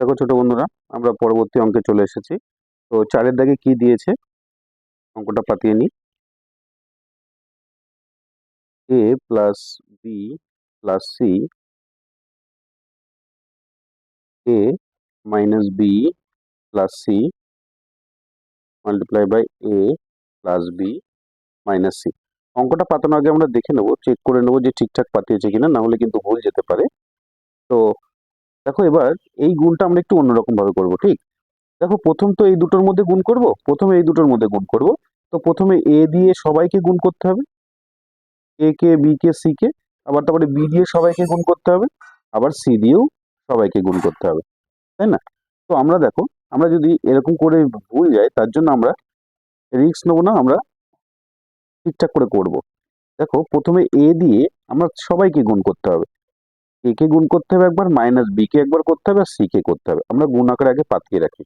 দেখো ছোট বন্ধুরা, আমরা পরবর্তী অঙ্কে চলে এসেছি। তো চারের দাগে কি দিয়েছে? অঙ্কটা পাতিয়ে নিই। A plus B plus C A minus B plus C multiply by A plus B minus C অঙ্কটা পাতানোর আগে আমরা দেখে নেব চেক করে নেব যে ঠিকঠাক পাতিয়েছে কিনা, না হলে কিন্তু ভুল যেতে পারে। তো দেখো এবার এই গুণটা আমরা একটু অন্যরকম ভাবে করব, ঠিক? দেখো প্রথম তো এই দুটোর মধ্যে গুণ করব, প্রথমে এই দুটোর মধ্যে গুণ করব, তো প্রথমে এ দিয়ে সবাইকে গুণ করতে হবে এ K B K C K, আবার তারপরে বি দিয়ে সবাইকে গুণ করতে হবে, আবার সি দিয়েও সবাইকে গুণ করতে হবে, তাই না? তো আমরা দেখো, আমরা যদি এরকম করে ভুল যাই তার জন্য আমরা রিস্ক নেব না, আমরা ঠিকঠাক করে করব। দেখো প্রথমে এ দিয়ে আমরা সবাইকে গুণ করতে হবে এ কে গুণ করতে হবে একবার মাইনাস বি কে একবার করতে হবে আর সি কে করতে হবে। আমরা গুণ আকারে আগে পাতিয়ে রাখি,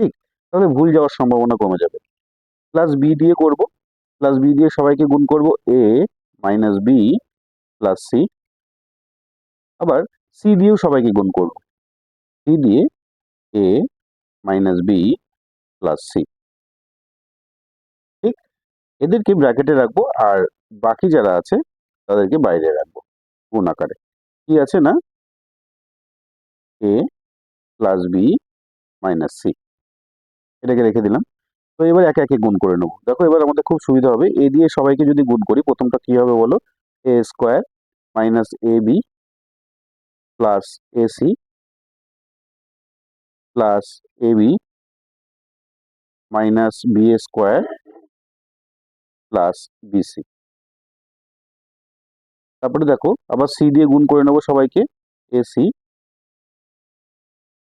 ঠিক? তাহলে ভুল যাওয়ার সম্ভাবনা কমে যাবে। প্লাস বি দিয়ে করব প্লাস বি দিয়ে সবাইকে গুণ করব A minus B plus C আবার সি দিয়েও সবাইকে গুণ করব। সি দিয়ে A minus B plus C ঠিক? এদেরকে ব্র্যাকেটে রাখব আর বাকি যারা আছে, তাদেরকে বাইরে রাখব, গুণ আকারে। কি আছে না? A plus B minus C এটাকে রেখে দিলাম। তো এবার একে একে গুণ করে নেব। দেখো এবার আমাদের খুব সুবিধা হবে। এ দিয়ে সবাইকে যদি গুণ করি, প্রথমটা কি হবে বলো? A square minus A B plus A C plus A B minus B square plus BC তারপরে দেখো, আবার সি দিয়ে গুণ করে নেব সবাইকে এসি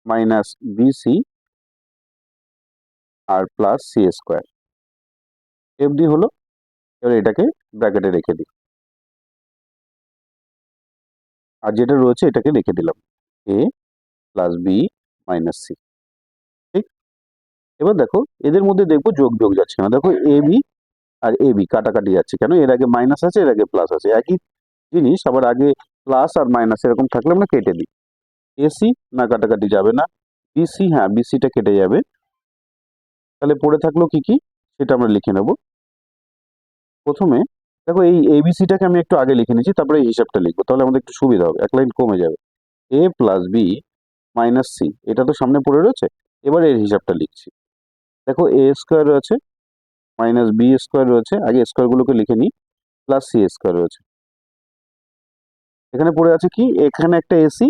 মাইনাস বিসি আর প্লাস সি স্কোয়ার এফডি হলো, এবার এটাকে ব্র্যাকেটে রেখে দিই। আর যেটা রয়েছে এটাকে রেখে দিলাম। A plus B minus C ঠিক? এবার দেখো, এদের মধ্যে দেখব যোগ যোগ যাচ্ছে না। দেখো A B R A B কাটাকাটি যাচ্ছে। কেন? এর আগে মাইনাস আছে, এর আগে প্লাস আছে। একই জিনিস, আবার আগে প্লাস আর মাইনাস এরকম থাকলে আমরা কেটে দিই। এসি না কাটাকাটি যাবে না। বিসি হ্যাঁ বিসিটা কেটে যাবে। তাহলে পড়ে থাকল কি কি? সেটা আমরা লিখে নেব। প্রথমে, দেখো এই এবিসিটাকে আমি একটু আগে লিখে নিচ্ছি, তারপরে এই হিসাবটা লিখব। তাহলে আমাদের একটু সুবিধা হবে। এক লাইন কমে যাবে। A plus B minus C এটা তো সামনে পড়ে রয়েছে। এবার এর হিসাবটা লিখছি। দেখো এ স্কোয়ার রয়েছে মাইনাস বি স্কোয়ার রয়েছে। আগে স্কোয়ারগুলোকে লিখে নিই প্লাস সি স্কোয়ার রয়েছে। এখানে পড়ে আছে কি? এখানে একটা এসি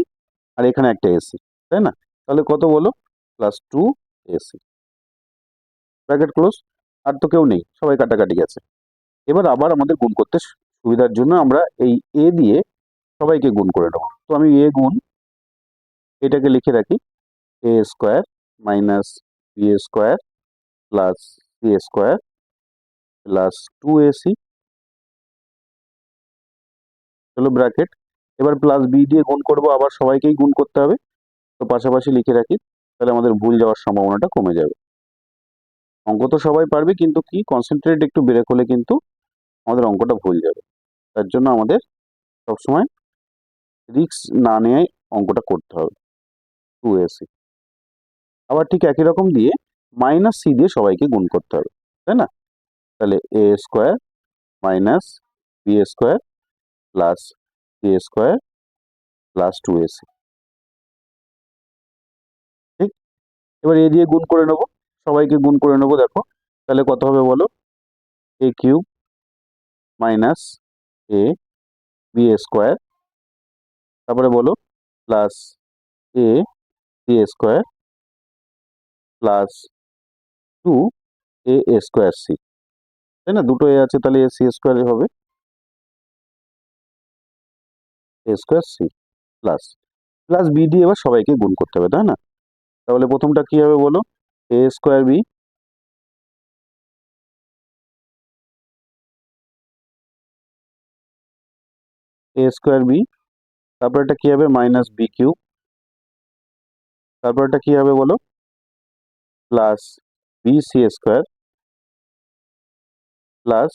আর এখানে একটা এসি তাই না? তাহলে কত বলো? Plus two AC bracket close আর তো কেউ নেই, সবাই কাটাকাটি গেছে। এবার আবার আমাদের গুণ করতে সুবিধার জন্য আমরা এই এ দিয়ে সবাইকে গুণ করে নেব। তো আমি এ গুণ এটাকে লিখে রাখি A square minus B square plus C square plus two AC চলো ব্র্যাকেট এবার প্লাস বি দিয়ে গুণ করব, আবার সবাইকেই গুণ করতে হবে। তো পাশাপাশি লিখে রাখি, তাহলে আমাদের ভুল যাওয়ার সম্ভাবনাটা কমে যাবে। অঙ্ক তো সবাই পারবে, কিন্তু কি? কনসেন্ট্রেট একটু ব্রেক হলে কিন্তু আমাদের অঙ্কটা ভুল যাবে। তার জন্য আমাদের সবসময় রিক্স না নিয়ে অঙ্কটা করতে হবে। টু এসি আবার ঠিক একই রকম দিয়ে মাইনাস সি দিয়ে সবাইকে গুণ করতে হবে, তাই না? তাহলে A square minus B square plus C square plus two AC ঠিক? এবার এ দিয়ে গুণ করে নেব। সবাইকে গুণ করে নেব, দেখো। তাহলে কত হবে বলো? A cube minus A B square তারপরে বলো plus A C square plus two A square C তাই না? দুটো এ আছে, তাহলে এ সি স্কোয়ার হবে। A square C plus plus B দিয়ে এবার সবাইকে গুণ করতে হবে, তাই না? তাহলে প্রথমটা কি হবে বলো? A square B A square B তারপর এটা কি হবে? মাইনাস বি কিউব তারপর এটা কি হবে বলো? Plus B C square plus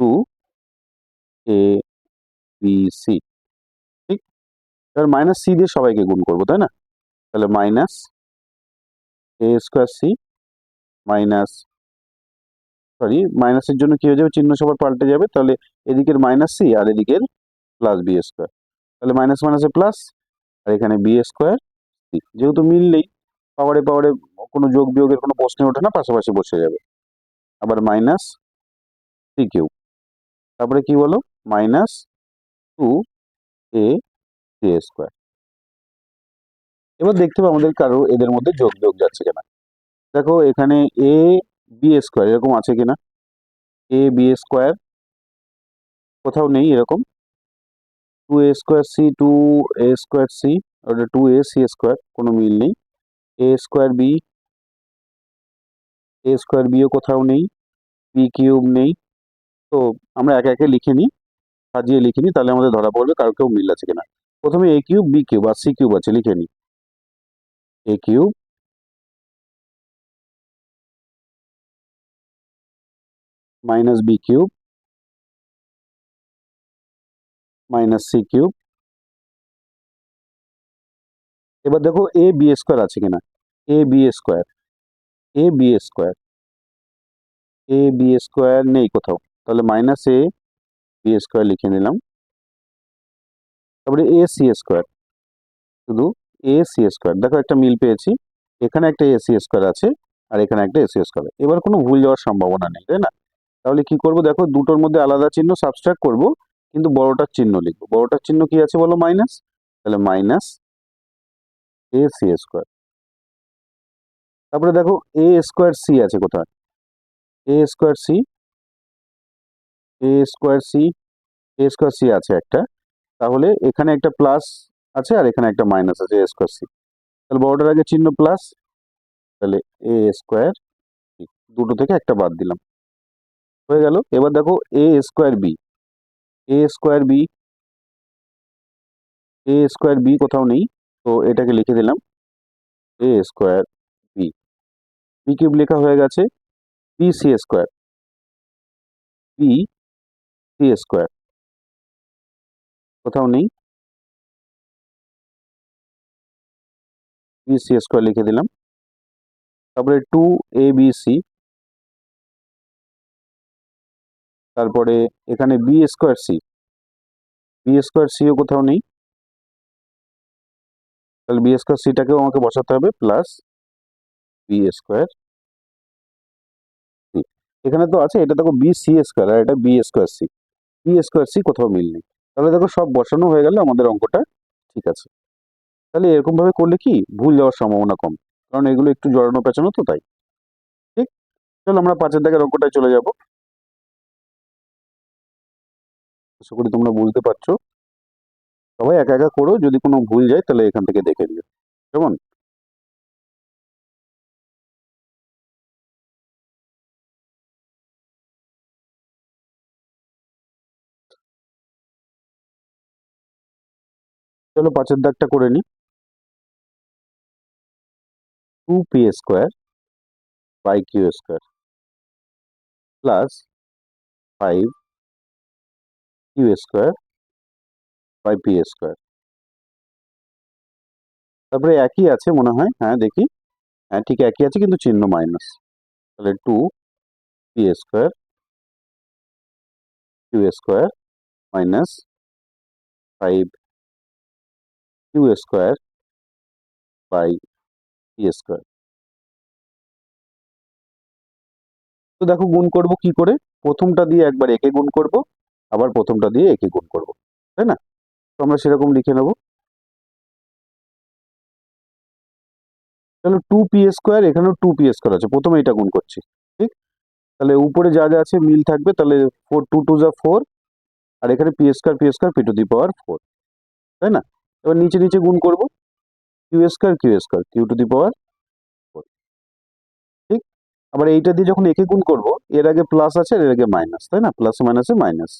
two A B C এবার মাইনাস সি দিয়ে সবাইকে গুণ করব, তাই না? তাহলে minus A square C minus sorry মাইনাসের জন্য কি হয়ে যাবে? চিহ্ন সবার পাল্টে যাবে, তাহলে এদিকের মাইনাস সি আর এদিকের প্লাস বি স্কোয়ার তাহলে মাইনাস মাইনাসে প্লাস আর এখানে বি স্কোয়ার সি যেহেতু মিল নেই পাওয়ারে পাওয়ারে কোনো যোগ বিয়োগের কোনো প্রশ্নে ওঠে না, পাশাপাশি বসে যাবে। আবার মাইনাস সি কিউ তারপরে কি বলো? মাইনাস টু এ এবার দেখতে পাবো আমাদের কারও এদের মধ্যে যোগ বিয়োগ যাচ্ছে কিনা। দেখো এখানে এ বি স্কোয়ার এরকম আছে কিনা? এ বি স্কোয়ার কোথাও নেই এরকম। Two A square C two A square C ওটা টু এ সি স্কোয়ার কোনো মিল নেই। A square B A square bio কোথাও নেই বি কিউব নেই। তো আমরা একে একে লিখে নিই, সাজিয়ে লিখে নিই, তাহলে আমাদের ধরা পড়বে কারও কেউ মিল আছে কিনা। প্রথমে এ কিউব বি কিউব আর সি কিউব আছে, লিখে নিই। A cube minus B cube minus C cube এবার দেখো এ বি স্কোয়ার আছে কিনা? A B square A B square A B square নেই কোথাও। তাহলে মাইনাস এ বি স্কোয়ার লিখে নিলাম। তারপরে এ সি স্কোয়ার। শুধু এ সি স্কোয়ার। দেখো একটা মিল পেয়েছি। এখানে একটা এ সি স্কোয়ার আছে আর এখানে একটা এ সি স্কোয়ার এবার কোনো ভুল যাওয়ার সম্ভাবনা নেই, তাই না? তাহলে কি করব? দেখো দুটোর মধ্যে আলাদা চিহ্ন সাবস্ট্রাক্ট করব, কিন্তু বড়টার চিহ্ন লিখব। বড়টার চিহ্ন কি আছে বলো? মাইনাস তাহলে মাইনাস এ সি স্কোয়ার। তারপরে দেখো এ স্কোয়ার সি আছে কোথায়? A square C, A square C, A square C আছে একটা। তাহলে এখানে একটা প্লাস আছে আর এখানে একটা মাইনাস আছে এ স্কোয়ার সি তাহলে বড়টার আগে চিহ্ন প্লাস তাহলে এ স্কোয়ার দুটো থেকে একটা বাদ দিলাম। হয়ে গেল। এবার দেখো A square B A square B A square B কোথাও নেই, তো এটাকে লিখে দিলাম A square B B cube লেখা হয়ে গেছে B C square B C square কোথাও নেই। বি সি স্কোয়ার লিখে দিলাম। তারপরে টু এ বি সি তারপরে এখানে B square C B square CO কোথাও নেই। তাহলে বি স্কোয়ার সিটাকেও আমাকে বসাতে হবে প্লাস বি স্কোয়ার এখানে তো আছে, এটা দেখো বি সি স্কোয়ার আর এটা B square C B square C কোথাও মিল নেই। তাহলে দেখো সব বসানো হয়ে গেলে আমাদের অঙ্কটা ঠিক আছে। তাহলে এরকম ভাবে করলে কি? ভুল যাওয়ার সম্ভাবনা কম। কারণ এগুলো একটু জড়ানো পেঁচানো তো তাই। ঠিক? চলো আমরা পাঁচের দাগের অঙ্কটায় চলে যাব। আশা করি তোমরা বুঝতে পারছ। সবাই একা একা করো, যদি কোনো ভুল যায় তাহলে এখান থেকে দেখে নিও। কেমন? চলো পাঁচের দাগটা করে নি। Two P square by Q square plus five Q square by P square তারপরে একই আছে মনে হয় হ্যাঁ দেখি। হ্যাঁ ঠিক একই আছে কিন্তু চিহ্ন মাইনাস তাহলে two P square Q square minus five Q square by P square তো দেখো গুণ করব কি করে? প্রথমটা দিয়ে একবার একে গুণ করব, আবার প্রথমটা দিয়ে একে গুণ করব, তাই না? তো আমরা সেরকম লিখে নেব। তাহলে টু পি স্কোয়ার এখানেও টু পি স্কোয়ার আছে, প্রথমে এটা গুণ করছি, ঠিক? তাহলে উপরে যা যা আছে মিল থাকবে, তাহলে ফোর টু টু যা ফোর আর এখানে P square P square P to the power four তাই না? এবার নিচে নিচে গুণ করব। Q square Q square Q to the power ঠিক? আবার এইটা দিয়ে যখন একে গুণ করব, এর আগে প্লাস আছে, এর আগে মাইনাস তাই না? প্লাস মাইনাসে মাইনাস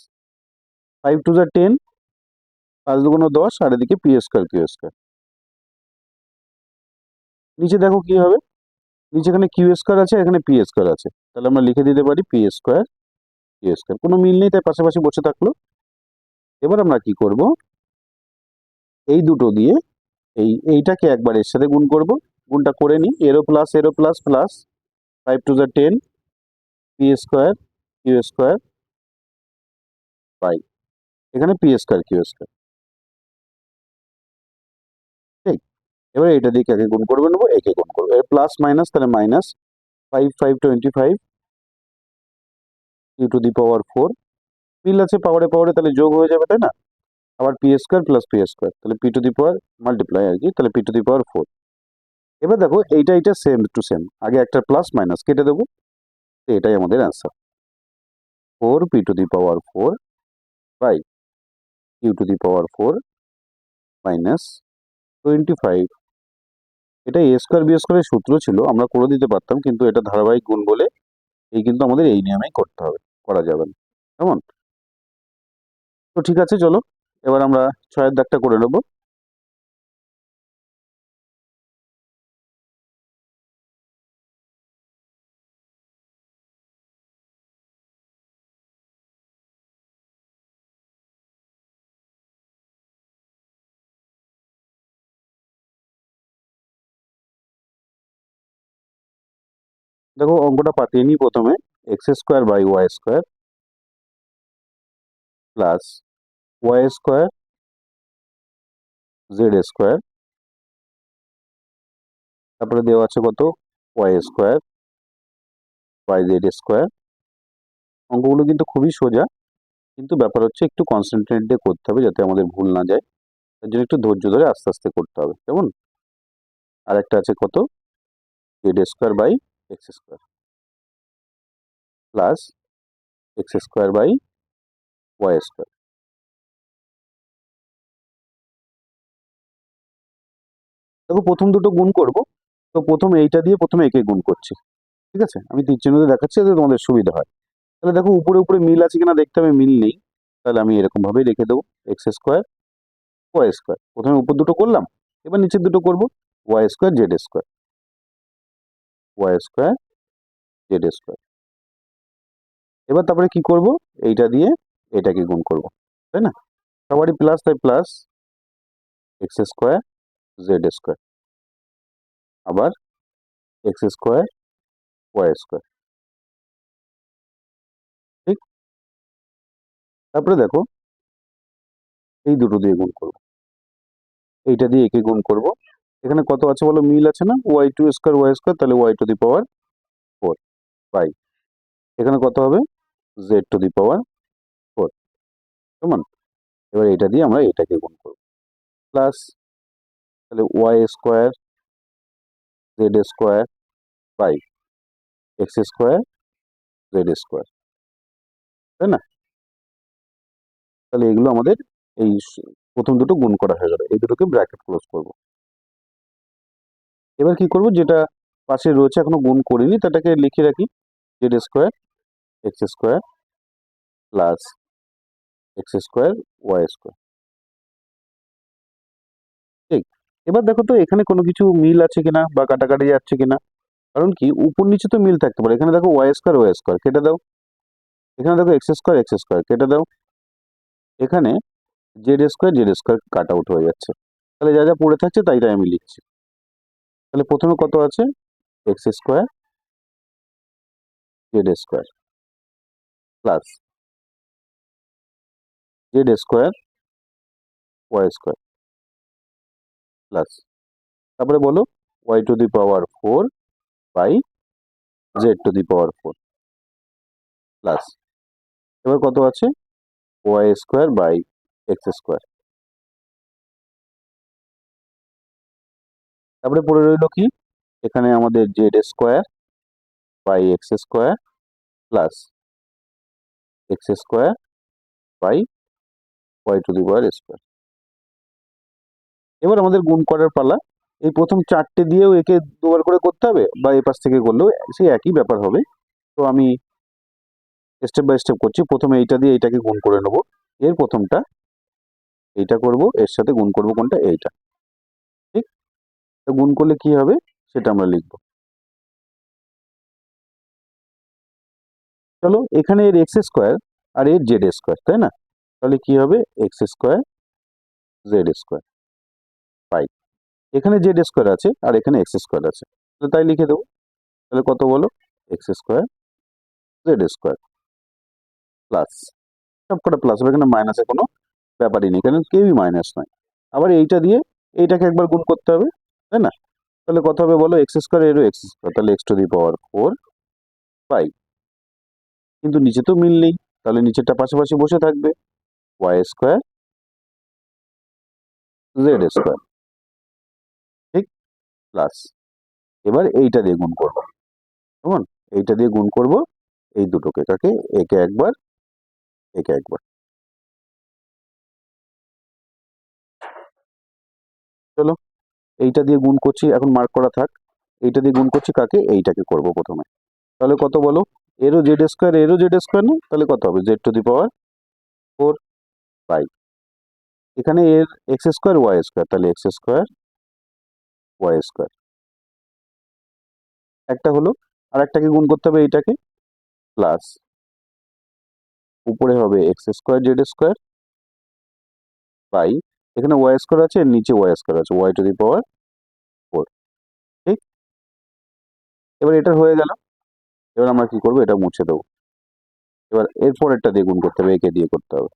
ফাইভ টু যা টেন পাঁচ দুগুণ দশ, আর এদিকে পি স্কোয়ার কিউ স্কোয়ার নিচে দেখো কি হবে? নিচে এখানে কিউ স্কোয়ার আছে, এখানে পি স্কোয়ার আছে। তাহলে আমরা লিখে দিতে পারি পি স্কোয়ার কিউ স্কোয়ার কোনো মিল নেই, তাই পাশাপাশি বসে থাকল। এবার আমরা কি করব? এই দুটো দিয়ে এই, এইটাকে একবার এর সাথে গুণ করব। গুণটা করে নিই। Arrow plus arrow plus plus five two যা ten P square Q square by এখানে পি স্কোয়ার কিউ স্কোয়ার ঠিক এবার এটা দিয়ে একে গুণ করবে নেব? একে গুণ করব। এর প্লাস মাইনাস তাহলে minus five five twenty five Q to the power four মিল আছে পাওয়ারে পাওয়ারে তাহলে যোগ হয়ে যাবে, তাই না? আবার P square plus P square তাহলে P to the power multiply আর কি, তাহলে P to the power four এবার দেখো, এইটা এইটা সেম টু সেম আগে একটা প্লাস মাইনাস কেটে দেবো, তো এটাই আমাদের answer four P to the power four by Q to the power four minus twenty five এটা এ স্কোয়ার বি স্কোয়ারের সূত্র ছিল, আমরা করে দিতে পারতাম, কিন্তু এটা ধারাবাহিক গুণ বলে এই কিন্তু আমাদের এই নিয়মেই করতে হবে, করা যাবে না। কেমন? তো ঠিক আছে, চলো। এবার আমরা ছয়ের দাগটা করে নেব। দেখো, অঙ্কটা পাতিয়ে নিই প্রথমে। X square by Y square plus Y square Z square তারপরে দেওয়া আছে কত? Y square by Z square অঙ্কগুলো কিন্তু খুবই সোজা, কিন্তু ব্যাপার হচ্ছে একটু কনসেন্ট্রেট দিয়ে করতে হবে যাতে আমাদের ভুল না যায়। তার জন্য একটু ধৈর্য ধরে আস্তে আস্তে করতে হবে, কেমন? আর একটা আছে কত? Z square by X square plus X square by Y square দেখো প্রথম দুটো গুণ করব। তো প্রথম এইটা দিয়ে প্রথমে একে গুণ করছি। ঠিক আছে? আমি তীর চিহ্ন দিয়ে দেখাচ্ছি যাতে তোমাদের সুবিধা হয়। তাহলে দেখো উপরে উপরে মিল আছে কিনা দেখতে হবে, মিল নেই। তাহলে আমি এরকম ভাবেই রেখে দেবো। X square, Y square. প্রথমে উপর দুটো করলাম, এবার নিচের দুটো করব। Y square, Z square. Y square, Z square. এবার তারপরে কি করব? এইটা দিয়ে এটাকে গুণ করব। তাই না? সবারই প্লাস তাই plus X square Z square আবার এক্স স্কোয়ার ওয়াই স্কোয়ার ঠিক? তারপরে দেখো, এই দুটো দিয়ে গুণ করব। এইটা দিয়ে একে গুণ করব। এখানে কত আছে বলো? মিল আছে না? Y two square Y square তাহলে Y to the power four by এখানে কত হবে? Z to the power four কেমন এবার এটা দিয়ে আমরা এটাকে গুণ করব। প্লাস তাহলে Y square Z square by X square Z square তাই না? তাহলে এগুলো আমাদের এই প্রথম দুটো গুণ করা হয়ে গেল, এই দুটোকে ব্র্যাকেট ক্লোজ করব। এবার কি করব? যেটা পাশে রয়েছে, এখনও গুণ করিনি, তাটাকে লিখে রাখি Z square X square plus X square Y square এবার দেখো তো, এখানে কোনো কিছু মিল আছে কিনা বা কাটাকাটি যাচ্ছে কিনা? কারণ কি, উপর নিচে তো মিল থাকতে পারে। এখানে দেখো ওয়াই স্কোয়ার ওয়াই স্কোয়ার কেটে দাও। এখানে দেখো এক্স স্কোয়ার এক্স স্কোয়ার কেটে দাও। এখানে Z square Z square cut out হয়ে যাচ্ছে। তাহলে যা যা পড়ে থাকছে, তাই তাই আমি লিখছি। তাহলে প্রথমে কত আছে? X square Z square plus Z square Y square plus তারপরে বলো Y to the power four by Z to the power four plus এবার কত আছে? Y square by X square তারপরে পড়ে রইল কি? এখানে আমাদের Z square by X square plus X square by Y to the power square এবার আমাদের গুণ করার পালা। এই প্রথম চারটে দিয়েও একে দুবার করে করতে হবে বা এই পাশ থেকে করলেও সেই একই ব্যাপার হবে। তো আমি স্টেপ বাই স্টেপ করছি। প্রথমে এইটা দিয়ে এইটাকে গুণ করে নেব। এর প্রথমটা এইটা করব, এর সাথে গুণ করব কোনটা? এইটা। ঠিক? তো গুণ করলে কি হবে? সেটা আমরা লিখব। চলো, এখানে এর এক্স স্কোয়ার আর এর জেড স্কোয়ার তাই না? তাহলে কি হবে? এক্স স্কোয়ার জেড স্কোয়ার এখানে জেড স্কোয়ার আছে আর এখানে এক্স স্কোয়ার আছে। তাহলে তাই লিখে দেবো। তাহলে কত বলো? X square Z square plus সবকটা প্লাস হবে, এখানে মাইনাসে কোনো ব্যাপারই নেই কারণ কেউই মাইনাস নয়। আবার এইটা দিয়ে এইটাকে একবার গুণ করতে হবে, তাই না? তাহলে কত হবে বলো? এক্স স্কোয়ার এরও এক্স স্কোয়ার তাহলে X to the power four পাই কিন্তু নিচে তো মিল নেই, তাহলে নিচেরটা পাশাপাশি বসে থাকবে। Y square Z square plus এবার এইটা দিয়ে গুণ করব। কেমন? এইটা দিয়ে গুণ করব এই দুটোকে। কাকে একে একবার একে একবার। চলো, এইটা দিয়ে গুণ করছি, এখন মার্ক করা থাক। এইটা দিয়ে গুণ করছি কাকে? এইটাকে করব প্রথমে। তাহলে কত বলো? এরও জেড স্কোয়ার এরও জেড স্কোয়ার না? তাহলে কত হবে? Z to the power four by এখানে এর এক্স স্কোয়ার ওয়াই স্কোয়ার তাহলে এক্স স্কোয়ার ওয়াই স্কোয়ার একটা হলো আর একটাকে গুণ করতে হবে এইটাকে প্লাস উপরে হবে X square Z square by. এখানে ওয়াই স্কোয়ার আছে, নিচে ওয়াই স্কোয়ার আছে Y to the power four ঠিক? এবার এটা হয়ে গেল। এবার আমরা কি করব? এটা মুছে দেবো। এবার এর পরেরটা দিয়ে গুণ করতে হবে, একে দিয়ে করতে হবে।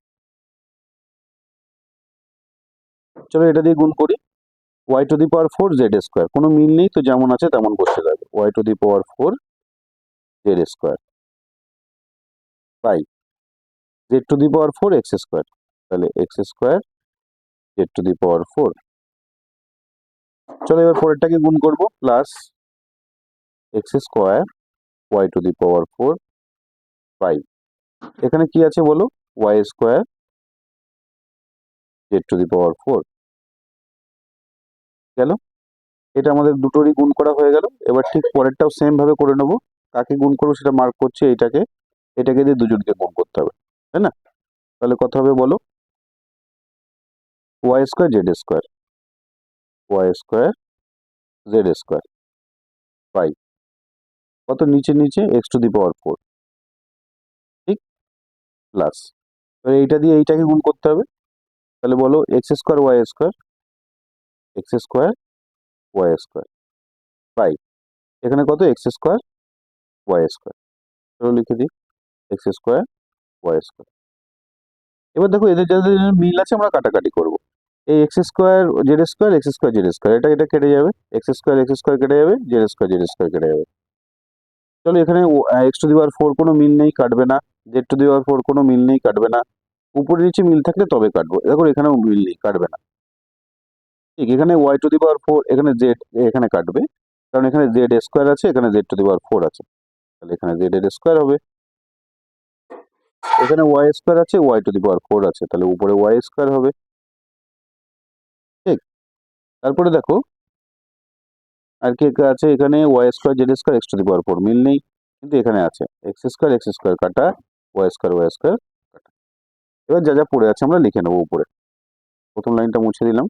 চলো এটা দিয়ে গুণ করি। Y to the power four Z square কোনো মিল নেই, তো যেমন আছে তেমন বসে যাবে Y to the power four Z square by Z to the power four X square তাহলে X square Z to the power four চলো এবার পরেরটাকে গুণ করব plus X square Y to the power four by এখানে কি আছে বলো? Y square Z to the power four গেল। এটা আমাদের দুটোরই গুণ করা হয়ে গেল। এবার ঠিক পরেরটাও সেম ভাবে করে নেব। কাকে গুণ করব সেটা মার্ক করছি এইটাকে। এটাকে দিয়ে দুজনকে গুণ করতে হবে, তাই না? তাহলে কথা হবে বলো? Y square Z square Y square Z square by কত? নিচে নিচে X to the power four ঠিক? প্লাস এবার এইটা দিয়ে এইটাকে গুণ করতে হবে। তাহলে বলো X square Y square X square Y square by এখানে কত? এক্স স্কোয়ার ওয়াই স্কোয়ার লিখে দিই। এক্স স্কোয়ার ওয়াই স্কোয়ার এবার দেখো, এদের যাদের মিল আছে, আমরা কাটাকাটি করব। এই X square Z square X square Z square এটা এটা কেটে যাবে। এক্স স্কোয়ার এক্স স্কোয়ার কেটে যাবে জেড স্কোয়ার জেড স্কোয়ার কেটে যাবে। চলো এখানে X to the power four কোনো মিল নেই, কাটবে না। Z to the power four কোনো মিল নেই, কাটবে না। উপরে নিচে মিল থাকলে তবে কাটবো। দেখো, এখানেও মিল নেই, কাটবে না। ঠিক, এখানে Y to the power four এখানে জেড এখানে কাটবে। কারণ এখানে জেড স্কোয়ার আছে, এখানে Z to the power four আছে। তাহলে এখানে জেড এর স্কোয়ার হবে। এখানে ওয়াই স্কোয়ার আছে Y to the power four আছে। তাহলে উপরে ওয়াই স্কোয়ার হবে। ঠিক, তারপরে দেখো, আর কি আছে এখানে? Y square Z square X to the power four মিল নেই। কিন্তু এখানে আছে এক্স স্কোয়ার এক্স স্কোয়ার কাটা ওয়াই স্কোয়ার ওয়াই স্কোয়ার কাটা। এবার যা যা পড়ে আছে আমরা লিখে নেব উপরে। প্রথম লাইনটা মুছে দিলাম।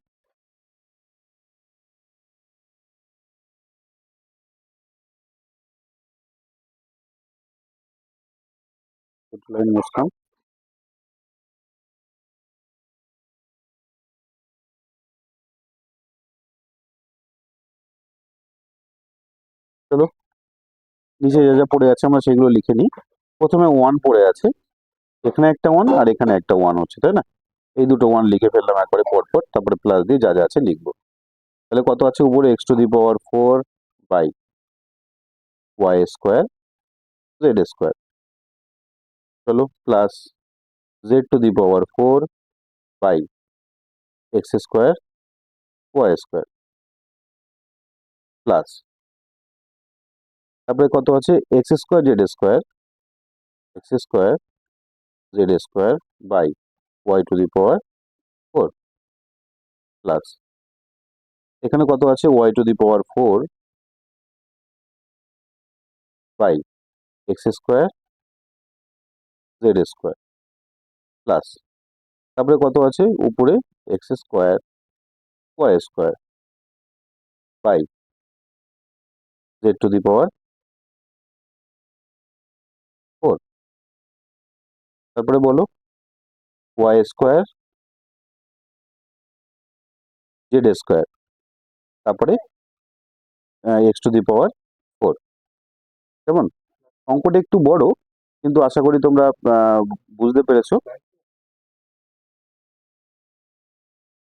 লাইন মুছলাম চলো, নিচে যা যা পড়ে আছে আমরা সেগুলো লিখে নিই। প্রথমে ওয়ান পড়ে আছে। এখানে একটা ওয়ান আর এখানে একটা ওয়ান হচ্ছে, তাই না? এই দুটো ওয়ান লিখে ফেললাম একবারে পরপর, তারপরে প্লাস দিয়ে যা যা আছে লিখব। তাহলে কত আছে উপরে? X to the power four by Y square Z square চলো plus Z to the power four by X square Y square plus তারপরে কত আছে? X square Z square X square Z square by Y to the power four plus এখানে কত আছে? Y to the power four by X square Z square plus তারপরে কত আছে? উপরে X square Y square by Z to the power four তারপরে বলো Y square Z square তারপরে X to the power four কেমন? অঙ্কটা একটু বড় কিন্তু আশা করি তোমরা বুঝতে পেরেছ।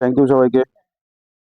থ্যাংক ইউ সবাইকে।